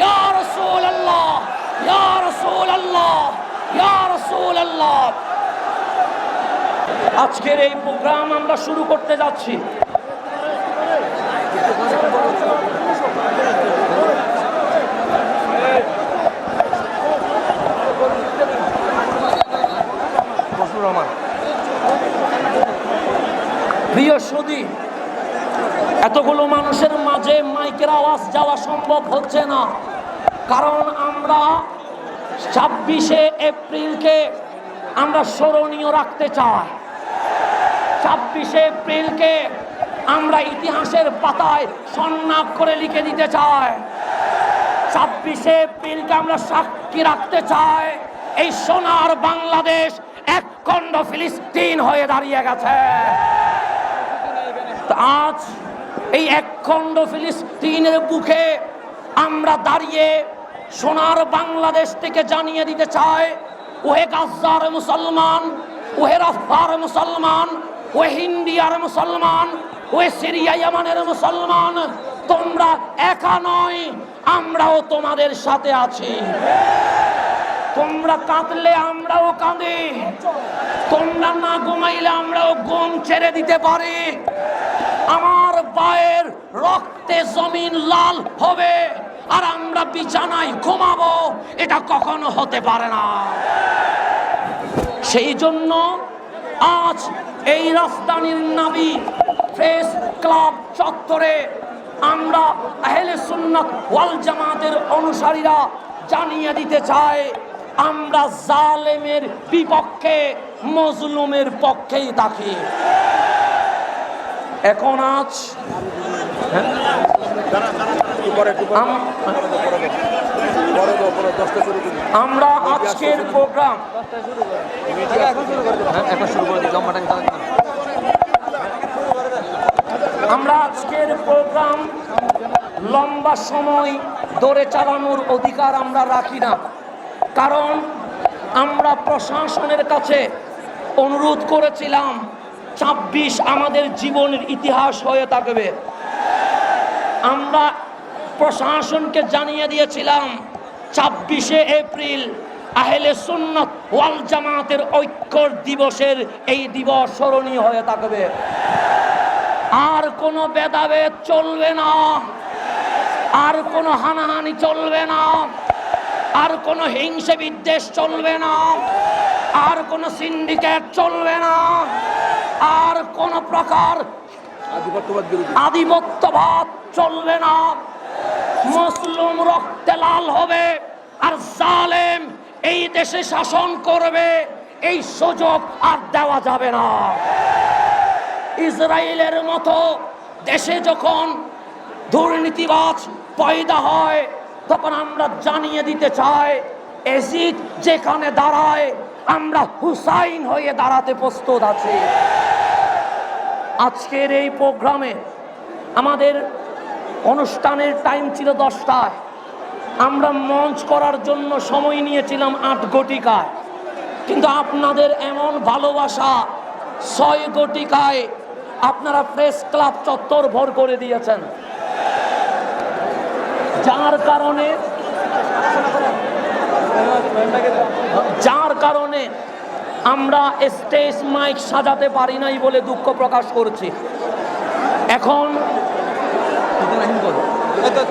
ইয়া রাসূলুল্লাহ ইয়া রাসূলুল্লাহ ইয়া রাসূলুল্লাহ আজকের এই প্রোগ্রাম আমরা শুরু করতে যাচ্ছি। প্রিয় সদী এতগুলো মানুষের মাঝে মাইকের আওয়াজ যাওয়া সম্ভব হচ্ছে না। কারণ আমরা ছাব্বিশে এপ্রিলকে আমরা স্মরণীয় রাখতে চাই। ছাব্বিশে এপ্রিলকে আমরা ইতিহাসের পাতায় সন্ন্যাপ করে লিখে দিতে চাই। ছাব্বিশে এপ্রিলকে আমরা সাক্ষী রাখতে চাই। এই সোনার বাংলাদেশ এক খণ্ড ফিলিস্তিন হয়ে দাঁড়িয়ে গেছে। আজ এই একখণ্ড ফিলিস্তিনের বুকে আমরা দাঁড়িয়ে সোনার বাংলাদেশ থেকে জানিয়ে দিতে চাই, ওহে গাজার মুসলমান, ওহে রাফার মুসলমান, ওহে হিন্দিয়ার মুসলমান, ওহে সিরিয়া ইয়ামানের মুসলমান, তোমরা একা নয়, আমরাও তোমাদের সাথে আছি। তোমরা কাঁদলে আমরাও কাঁদি, তোমরা না ঘুমাইলে আমরাও ঘুম ছেড়ে দিতে পারি। আমার পায়ের রক্তে জমিন লাল হবে, আর আমরা বিছানায় ঘুমাবো, এটা কখনো হতে পারে না। সেই জন্য আজ এই রাজধানীর নাবি প্রেস ক্লাব চত্বরে আমরা আহলে সুন্নাত ওয়াল জামাতের অনুসারীরা জানিয়ে দিতে চাই, আমরা জালেমের বিপক্ষে, মজলুমের পক্ষেই থাকি। এখন আজ করি আমরা আজকের প্রোগ্রাম হ্যাঁ আমরা আজকের প্রোগ্রাম লম্বা সময় ধরে চালানোর অধিকার আমরা রাখি না। কারণ আমরা প্রশাসনের কাছে অনুরোধ করেছিলাম ছাব্বিশ আমাদের জীবনের ইতিহাস হয়ে থাকবে। আমরা প্রশাসনকে জানিয়ে দিয়েছিলাম, ছাব্বিশে এপ্রিল আহেলে সুন্নত ওয়াল জামাতের ঐক্যর দিবসের এই দিবস স্মরণীয় হয়ে থাকবে। আর কোনো ভেদাভেদ চলবে না। আর কোনো হানাহানি চলবে না। আর কোনো হিংসে বিদ্বেষ চলবে না। আর কোনো সিন্ডিকেট চলবে না। আর কোনো প্রকার আধিপত্যবাদ চলবে না। মুসলিম রক্তে লাল হবে আর জালেম এই দেশে শাসন করবে এই সুযোগ আর দেওয়া যাবে না। ইসরায়েলের মতো দেশে যখন দুর্নীতিবাজ পয়দা হয় তখন আমরা জানিয়ে দিতে চাই এজিদ যেখানে দাঁড়ায় আমরা হুসাইন হয়ে দাঁড়াতে প্রস্তুত আছি। আজকের এই প্রোগ্রামে আমাদের অনুষ্ঠানের টাইম ছিল দশটায়। আমরা মঞ্চ করার জন্য সময় নিয়েছিলাম আট গটিকায় কিন্তু আপনাদের এমন ভালোবাসা ছয় গটিকায় আপনারা প্রেস ক্লাব চত্বর ভর করে দিয়েছেন। যার কারণে যার কারণে আমরা স্টেজ মাইক সাজাতে পারি নাই বলে দুঃখ প্রকাশ করছি। এখন আচ্ছা